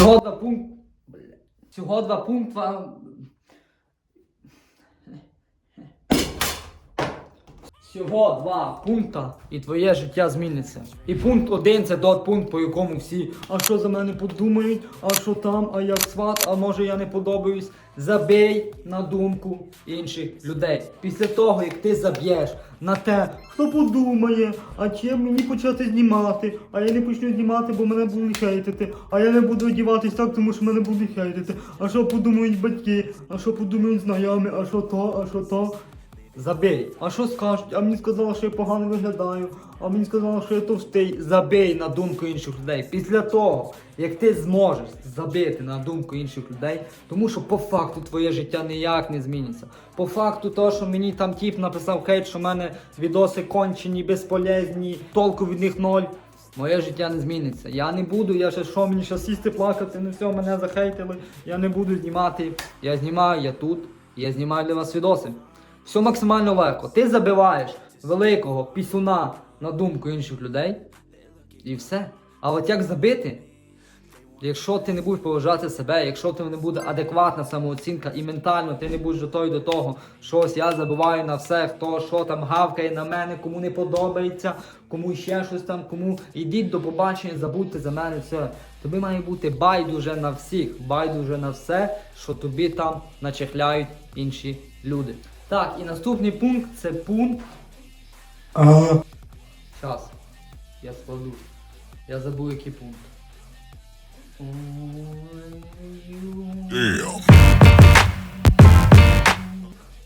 Всього два пункт. Всього два пункта. Всього два пункта, і твоє життя зміниться. І пункт один це той пункт, по якому всі, а що за мене подумають, а що там, а як сват, а може я не подобаюсь. Забий на думку інших людей. Після того, як ти заб'єш на те, хто подумає, а чим мені почати знімати, а я не почну знімати, бо мене будуть хейтити, а я не буду одіватись так, тому що мене будуть хейтити. А що подумають батьки, а що подумають знайомі, а що то, а що то. Забий. А що скажуть? А мені сказали, що я погано виглядаю, а мені сказали, що я товстий. Забий на думку інших людей. Після того, як ти зможеш забити на думку інших людей, тому що по факту твоє життя ніяк не зміниться. По факту того, що мені там тіп написав хейт, що в мене відоси кончені, безполезні, толку від них ноль. Моє життя не зміниться. Я не буду, я ще що мені ще сісти плакати, не все, мене захейтили. Я не буду знімати. Я знімаю, я тут, я знімаю для вас відоси. Все максимально легко. Ти забиваєш великого пісюна на думку інших людей. І все. А от як забити? Якщо ти не будеш поважати себе, якщо тебе не буде адекватна самооцінка і ментально ти не будеш готовий до того, що ось я забуваю на все, хто що там гавкає на мене, кому не подобається, кому ще щось там, кому ідіть до побачення, забудьте за мене все. Тобі має бути байдуже на всіх, байдуже на все, що тобі там начехляють інші люди. Так, і наступний пункт це пункт. Щас. Я складу. Я забув який пункт.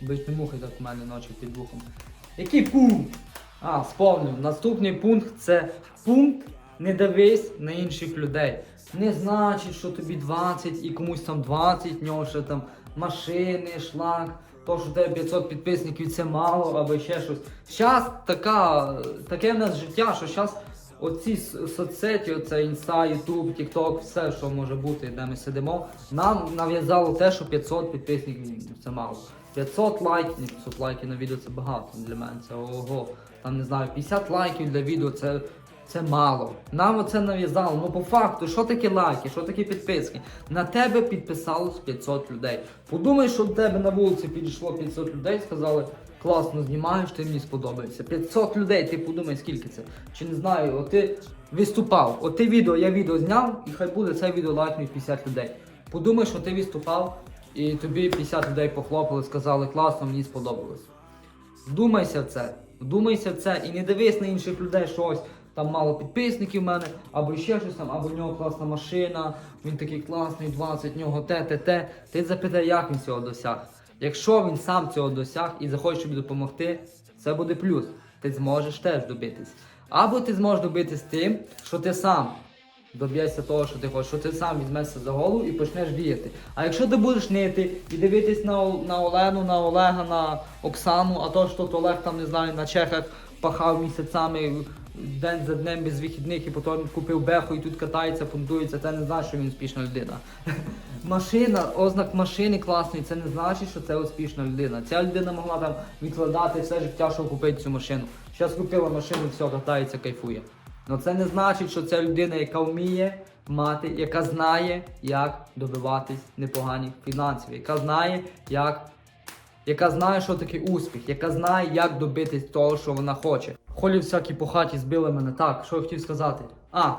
Бить не мухай так у мене ночі під вухом. Який пункт? А, сповнив. Наступний пункт це пункт не дивись на інших людей. Не значить, що тобі 20 і комусь там 20, в нього ще там машини, шлак, то, що тебе 500 підписників це мало, або ще щось. Щас така, таке в нас життя, що щас оці соцсеті, оце інста, ютуб, тікток, все, що може бути, де ми сидимо, нам нав'язало те, що 500 підписників це мало. 500 лайків, ні, 500 лайків на відео це багато для мене, це ого. Там не знаю, 50 лайків для відео це, це мало. Нам оце нав'язало. Ну по факту, що таке лайки, що таке підписки? На тебе підписалось 500 людей. Подумай, що до тебе на вулиці підійшло 500 людей, сказали, класно знімаєш, ти мені сподобається. 500 людей, ти подумай, скільки це. Чи не знаю, от ти виступав, от ти відео, я відео зняв, і хай буде це відео лайкнуть 50 людей. Подумай, що ти виступав, і тобі 50 людей похлопали, сказали, класно, мені сподобалось. Вдумайся в це, вдумайся в це і не дивись на інших людей що ось Там мало підписників в мене, або ще щось там, або в нього класна машина, він такий класний, 20, в нього те, те, те. Ти запитай, як він цього досяг. Якщо він сам цього досяг і захоче тобі допомогти, це буде плюс. Ти зможеш теж добитись. Або ти зможеш добитись тим, що ти сам доб'єшся того, що ти хочеш, що ти сам візьмешся за голову і почнеш діяти. А якщо ти будеш нити і дивитись на, на Олену, на Олега, на Оксану, а то, що то Олег там не знаю, на Чехах пахав місяцями день за днем без вихідних і потім купив беху і тут катається, понтується, це не значить, що він успішна людина. Машина, ознак машини класної, це не значить, що це успішна людина. Ця людина могла там відкладати все життя, щоб купити цю машину. Зараз купила машину, все, катається, кайфує. Ну це не значить, що це людина, яка вміє мати, яка знає, як добиватись непоганих фінансів, яка знає, як. Яка знає, що таке успіх, яка знає, як добитись того, що вона хоче. Холі всякі по хаті збили мене так, що я хотів сказати. А,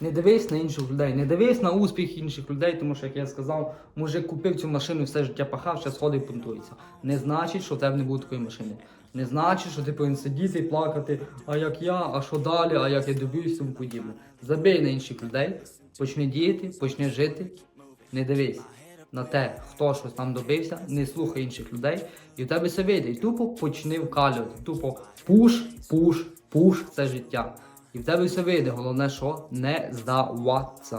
не дивись на інших людей, не дивись на успіх інших людей, тому що, як я сказав, мужик купив цю машину, все життя пахав, зараз ходить і понтується. Не значить, що в тебе не буде такої машини. Не значить, що ти повинен сидіти і плакати, а як я, а що далі, а як я і тому подібне. Забий на інших людей, почни діяти, почни жити, не дивись на те, хто щось там добився, не слухай інших людей, і в тебе все вийде. І тупо почни вкалювати. Тупо пуш, пуш, пуш це життя. І в тебе все вийде. Головне, що не здаватися.